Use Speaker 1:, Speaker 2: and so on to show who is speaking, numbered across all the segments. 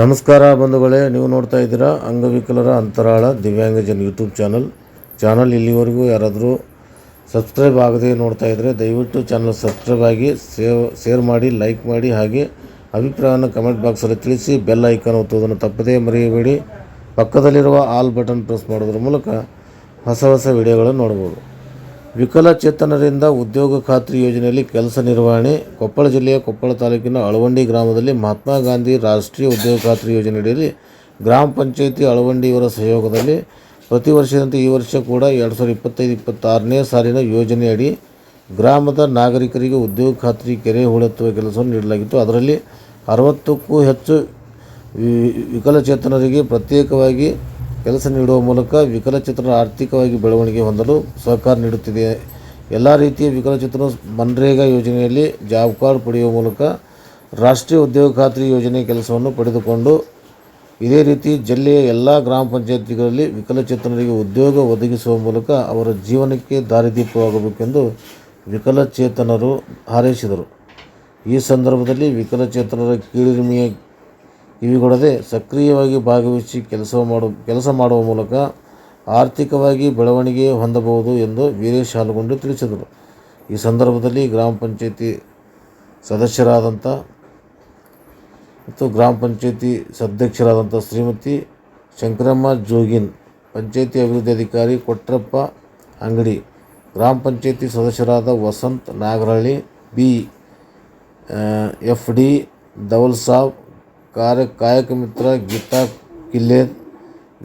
Speaker 1: ನಮಸ್ಕಾರ ಬಂಧುಗಳೇ, ನೀವು ನೋಡ್ತಾ ಇದ್ದೀರಾ ಅಂಗವಿಕಲರ ಅಂತರಾಳ ದಿವ್ಯಾಂಗಜನ್ ಯೂಟ್ಯೂಬ್ ಚಾನಲ್. ಚಾನಲ್ ಇಲ್ಲಿವರೆಗೂ ಯಾರಾದರೂ ಸಬ್ಸ್ಕ್ರೈಬ್ ಆಗದೆ ನೋಡ್ತಾ ಇದ್ದರೆ ದಯವಿಟ್ಟು ಚಾನಲ್ ಸಬ್ಸ್ಕ್ರೈಬ್ ಆಗಿ, ಸೇವ್, ಶೇರ್ ಮಾಡಿ, ಲೈಕ್ ಮಾಡಿ ಹಾಗೆ ಅಭಿಪ್ರಾಯವನ್ನು ಕಮೆಂಟ್ ಬಾಕ್ಸಲ್ಲಿ ತಿಳಿಸಿ, ಬೆಲ್ ಐಕಾನ್ ಒತ್ತುವುದನ್ನು ತಪ್ಪದೇ ಮರೆಯಬೇಡಿ. ಪಕ್ಕದಲ್ಲಿರುವ ಆಲ್ ಬಟನ್ ಪ್ರೆಸ್ ಮಾಡೋದ್ರ ಮೂಲಕ ಹೊಸ ಹೊಸ ವಿಡಿಯೋಗಳನ್ನು ನೋಡ್ಬೋದು. ವಿಕಲಚೇತನರಿಂದ ಉದ್ಯೋಗ ಖಾತ್ರಿ ಯೋಜನೆಯಲ್ಲಿ ಕೆಲಸ ನಿರ್ವಹಣೆ, ಕೊಪ್ಪಳ ಜಿಲ್ಲೆಯ ಕೊಪ್ಪಳ ತಾಲೂಕಿನ ಅಳವಂಡಿ ಗ್ರಾಮದಲ್ಲಿ ಮಹಾತ್ಮ ಗಾಂಧಿ ರಾಷ್ಟ್ರೀಯ ಉದ್ಯೋಗ ಖಾತ್ರಿ ಯೋಜನೆಯಡಿಯಲ್ಲಿ ಗ್ರಾಮ ಪಂಚಾಯಿತಿ ಅಳವಂಡಿ ಇವರ ಸಹಯೋಗದಲ್ಲಿ ಪ್ರತಿ ವರ್ಷದಂತೆ ಈ ವರ್ಷ ಕೂಡ ಎರಡು ಸಾವಿರದ ಇಪ್ಪತ್ತೈದು, ಇಪ್ಪತ್ತಾರನೇ ಸಾಲಿನ ಯೋಜನೆಯಡಿ ಗ್ರಾಮದ ನಾಗರಿಕರಿಗೆ ಉದ್ಯೋಗ ಖಾತ್ರಿ ಕೆರೆ ಹೂಳೆತ್ತುವ ಕೆಲಸವನ್ನು ನೀಡಲಾಗಿತ್ತು. ಅದರಲ್ಲಿ ಅರವತ್ತಕ್ಕೂ ಹೆಚ್ಚು ವಿಕಲಚೇತನರಿಗೆ ಪ್ರತ್ಯೇಕವಾಗಿ ಕೆಲಸ ನೀಡುವ ಮೂಲಕ ವಿಕಲಚೇತನರ ಆರ್ಥಿಕವಾಗಿ ಬೆಳವಣಿಗೆ ಹೊಂದಲು ಸಹಕಾರ ನೀಡುತ್ತಿದೆ. ಎಲ್ಲ ರೀತಿಯ ವಿಕಲಚೇತನ ಮನ್ರೇಗಾ ಯೋಜನೆಯಲ್ಲಿ ಜಾಬ್ ಕಾರ್ಡ್ ಪಡೆಯುವ ಮೂಲಕ ರಾಷ್ಟ್ರೀಯ ಉದ್ಯೋಗ ಖಾತ್ರಿ ಯೋಜನೆ ಕೆಲಸವನ್ನು ಪಡೆದುಕೊಂಡು ಇದೇ ರೀತಿ ಜಿಲ್ಲೆಯ ಎಲ್ಲ ಗ್ರಾಮ ಪಂಚಾಯತಿಗಳಲ್ಲಿ ವಿಕಲಚೇತನರಿಗೆ ಉದ್ಯೋಗ ಒದಗಿಸುವ ಮೂಲಕ ಅವರ ಜೀವನಕ್ಕೆ ದಾರಿದೀಪವಾಗಬೇಕೆಂದು ವಿಕಲಚೇತನರು ಹಾರೈಸಿದರು. ಈ ಸಂದರ್ಭದಲ್ಲಿ ವಿಕಲಚೇತನರ ಕೀಳಿರಿಮೆಯ ಕಿವಿಗೊಡದೆ ಸಕ್ರಿಯವಾಗಿ ಭಾಗವಹಿಸಿ ಕೆಲಸ ಮಾಡು, ಕೆಲಸ ಮಾಡುವ ಮೂಲಕ ಆರ್ಥಿಕವಾಗಿ ಬೆಳವಣಿಗೆ ಹೊಂದಬಹುದು ಎಂದು ವೀರೇಶ್ ಹಾಲುಗುಂಡಿ ತಿಳಿಸಿದರು. ಈ ಸಂದರ್ಭದಲ್ಲಿ ಗ್ರಾಮ ಪಂಚಾಯತಿ ಸದಸ್ಯರಾದಂಥ ಮತ್ತು ಗ್ರಾಮ ಪಂಚಾಯತಿ ಸದಸ್ಯರಾದಂಥ ಶ್ರೀಮತಿ ಶಂಕರಮ್ಮ ಜೋಗಿನ್, ಪಂಚಾಯತಿ ಅಭಿವೃದ್ಧಿ ಅಧಿಕಾರಿ ಕೊಟ್ರಪ್ಪ ಅಂಗಡಿ, ಗ್ರಾಮ ಪಂಚಾಯತಿ ಸದಸ್ಯರಾದ Vasanth Nagarahalli, B, F, D Daul Sab ಕಾರ್ಯ ಕಾಯಕ ಮಿತ್ರ ಗೀತಾ ಕಿಲ್ಲೇರ್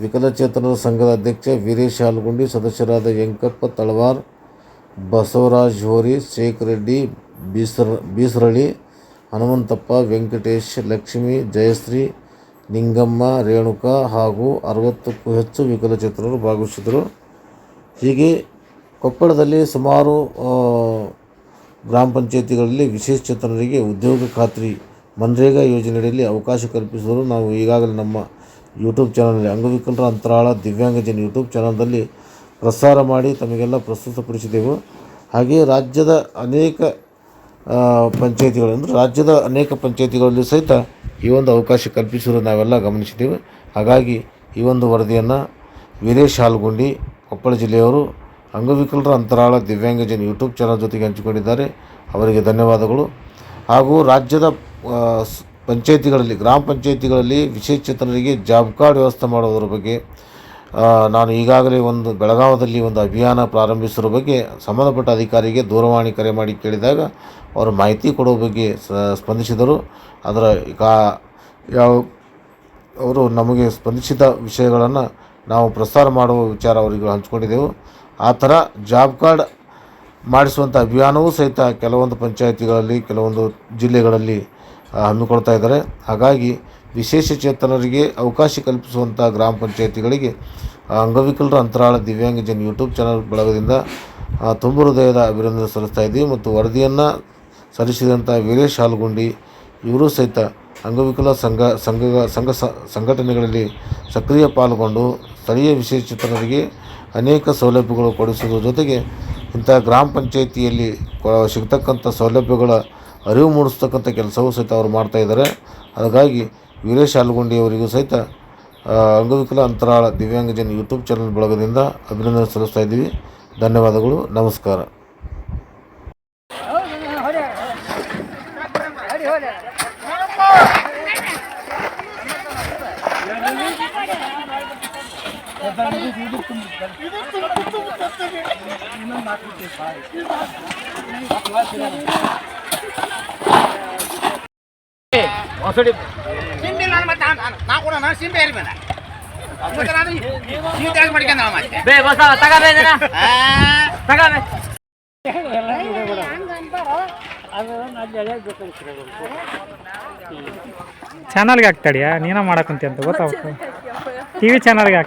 Speaker 1: ವಿಕಲಚೇತನರ ಸಂಘದ ಅಧ್ಯಕ್ಷ ವೀರೇಶ್ ಹಾಲ್ಗುಂಡಿ, ಸದಸ್ಯರಾದ ವೆಂಕಪ್ಪ ತಳವಾರ್, ಬಸವರಾಜ್ ಹೋರಿ, ಶೇಖರ್ ರೆಡ್ಡಿ, ಬೀಸರ ಬೀಸರಳಿ ಹನುಮಂತಪ್ಪ, ವೆಂಕಟೇಶ್, ಲಕ್ಷ್ಮಿ, ಜಯಶ್ರೀ, ನಿಂಗಮ್ಮ, ರೇಣುಕ ಹಾಗೂ ಅರವತ್ತಕ್ಕೂ ಹೆಚ್ಚು ವಿಕಲಚೇತನರು ಭಾಗವಹಿಸಿದರು ಹೀಗೆ ಕೊಪ್ಪಳದಲ್ಲಿ ಸುಮಾರು ಗ್ರಾಮ ಪಂಚಾಯತಿಗಳಲ್ಲಿ ವಿಶೇಷಚೇತನರಿಗೆ ಉದ್ಯೋಗ ಖಾತ್ರಿ ಮನ್ರೇಗಾ ಯೋಜನೆಯಡಿಯಲ್ಲಿ ಅವಕಾಶ ಕಲ್ಪಿಸಿದರು ನಾವು ಈಗಾಗಲೇ ನಮ್ಮ ಯೂಟ್ಯೂಬ್ ಚಾನಲ್ನಲ್ಲಿ ಅಂಗವಿಕಲರ ಅಂತರಾಳ ದಿವ್ಯಾಂಗಜನ ಯೂಟ್ಯೂಬ್ ಚಾನಲ್ನಲ್ಲಿ ಪ್ರಸಾರ ಮಾಡಿ ತಮಗೆಲ್ಲ ಪ್ರಸ್ತುತಪಡಿಸಿದೆವು. ಹಾಗೆಯೇ ರಾಜ್ಯದ ಅನೇಕ ಪಂಚಾಯಿತಿಗಳು ಅಂದರೆ ರಾಜ್ಯದ ಅನೇಕ ಪಂಚಾಯಿತಿಗಳಲ್ಲಿ ಸಹಿತ ಈ ಒಂದು ಅವಕಾಶ ಕಲ್ಪಿಸಿರೋ ನಾವೆಲ್ಲ ಗಮನಿಸಿದ್ದೇವೆ ಹಾಗಾಗಿ ಈ ಒಂದು ವರದಿಯನ್ನು ವೀರೇಶ್ ಹಾಲ್ಗುಂಡಿ, ಕೊಪ್ಪಳ ಜಿಲ್ಲೆಯವರು ಅಂಗವಿಕಲರ ಅಂತರಾಳ ದಿವ್ಯಾಂಗಜನ ಯೂಟ್ಯೂಬ್ ಚಾನಲ್ ಜೊತೆಗೆ ಹಂಚಿಕೊಂಡಿದ್ದಾರೆ. ಅವರಿಗೆ ಧನ್ಯವಾದಗಳು. ಹಾಗೂ ರಾಜ್ಯದ ಪಂಚಾಯತಿಗಳಲ್ಲಿ, ಗ್ರಾಮ ಪಂಚಾಯಿತಿಗಳಲ್ಲಿ ವಿಶೇಷಚೇತನರಿಗೆ ಜಾಬ್ ಕಾರ್ಡ್ ವ್ಯವಸ್ಥೆ ಮಾಡೋದ್ರ ಬಗ್ಗೆ ನಾನು ಈಗಾಗಲೇ ಒಂದು ಬೆಳಗಾವದಲ್ಲಿ ಒಂದು ಅಭಿಯಾನ ಪ್ರಾರಂಭಿಸಿರೋ ಬಗ್ಗೆ ಸಂಬಂಧಪಟ್ಟ ಅಧಿಕಾರಿಗೆ ದೂರವಾಣಿ ಕರೆ ಮಾಡಿ ಕೇಳಿದಾಗ ಅವರು ಮಾಹಿತಿ ಕೊಡೋ ಬಗ್ಗೆ ಸ್ಪಂದಿಸಿದರು. ಅದರ ಕಾ ಯಾವ, ಅವರು ನಮಗೆ ಸ್ಪಂದಿಸಿದ ವಿಷಯಗಳನ್ನು ನಾವು ಪ್ರಸಾರ ಮಾಡುವ ವಿಚಾರ ಅವರಿಗೆ ಹಂಚಿಕೊಂಡಿದ್ದೆವು. ಆ ಥರ ಜಾಬ್ ಕಾರ್ಡ್ ಮಾಡಿಸುವಂಥ ಅಭಿಯಾನವೂ ಸಹಿತ ಕೆಲವೊಂದು ಪಂಚಾಯಿತಿಗಳಲ್ಲಿ, ಕೆಲವೊಂದು ಜಿಲ್ಲೆಗಳಲ್ಲಿ ಹಮ್ಮಿಕೊಳ್ತಾ ಇದ್ದಾರೆ. ಹಾಗಾಗಿ ವಿಶೇಷ ಚೇತನರಿಗೆ ಅವಕಾಶ ಕಲ್ಪಿಸುವಂಥ ಗ್ರಾಮ ಪಂಚಾಯಿತಿಗಳಿಗೆ ಅಂಗವಿಕಲರ ಅಂತರಾಳ ದಿವ್ಯಾಂಗಜನ್ ಯೂಟ್ಯೂಬ್ ಚಾನಲ್ ಬಳಗದಿಂದ ತುಂಬು ಹೃದಯದ ಅಭಿನಂದನೆ ಸಲ್ಲಿಸ್ತಾ ಇದ್ದೀವಿ. ಮತ್ತು ವರದಿಯನ್ನು ಸಲ್ಲಿಸಿದಂಥ ವೀರೇಶ್ ಹಾಲ್ಗುಂಡಿ, ಇವರು ಸಹಿತ ಅಂಗವಿಕಲ ಸಂಘ ಸಂಘ ಸಂಘ ಸಂಘಟನೆಗಳಲ್ಲಿ ಸಕ್ರಿಯ ಪಾಲ್ಗೊಂಡು ಸ್ಥಳೀಯ ವಿಶೇಷಚೇತನರಿಗೆ ಅನೇಕ ಸೌಲಭ್ಯಗಳು ಕೊಡಿಸುವುದರ ಜೊತೆಗೆ ಇಂಥ ಗ್ರಾಮ ಪಂಚಾಯಿತಿಯಲ್ಲಿ ಸಿಗ್ತಕ್ಕಂಥ ಸೌಲಭ್ಯಗಳ ಅರಿವು ಮೂಡಿಸ್ತಕ್ಕಂಥ ಕೆಲಸವೂ ಸಹಿತ ಅವರು ಮಾಡ್ತಾ ಇದ್ದಾರೆ. ಹಾಗಾಗಿ ವೀರೇಶ್ ಹಾಲ್ಗುಂಡಿ ಅವರಿಗೂ ಸಹಿತ ಅಂಗವಿಕಲ ಅಂತರಾಳ ದಿವ್ಯಾಂಗಜನ ಯೂಟ್ಯೂಬ್ ಚಾನಲ್ ಬಳಗದಿಂದ ಅಭಿನಂದನೆ ಸಲ್ಲಿಸ್ತಾ ಇದ್ದೀವಿ. ಧನ್ಯವಾದಗಳು. ನಮಸ್ಕಾರ.
Speaker 2: ಸಿಂಬೆ ನಾನು ಮತ್ತೆ ನಾನು- ನಾ ಕೂಡ ನಾನು ಸಿಂಬೆ ಇರ್ಬೇಡ. ಮತ್ತೆ ನಾನು ಈ ತ್ಯಾಗ ಮಾಡ್ಕೊಂಡ
Speaker 3: ಬೇ ಬಸ ತಗಬೇ ಜನ
Speaker 2: ಆ,
Speaker 3: ತಗಬೇ
Speaker 4: ಚಾನಲ್ಗೆ ಹಾಕ್ತಾಡಿಯಾ? ನೀನ ಮಾಡಕ್ಕಂತಿ ಅಂತ ಗೊತ್ತಾಗ್ತು ಟಿ ವಿ ಚಾನಲ್ಗೆ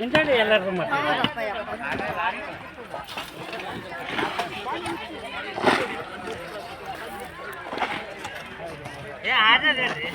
Speaker 4: ಹಿಂದಾಡಿ ಎಲ್ಲರೂ
Speaker 3: ಏ ಆರ್ಡರ್ ಹೇಳ್ರಿ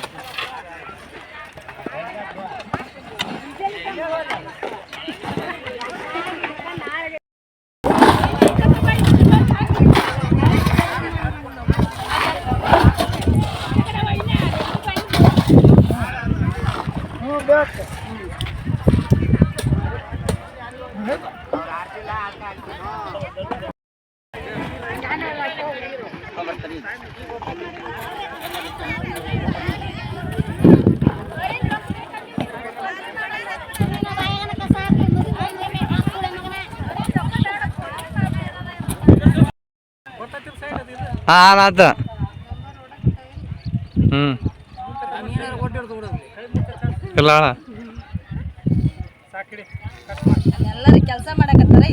Speaker 5: ಹಾಂ ಆತ. ಹ್ಞೂ ಇಲ್ಲ
Speaker 2: ಎಲ್ಲರೂ ಕೆಲಸ ಮಾಡಕತ್ತಾರ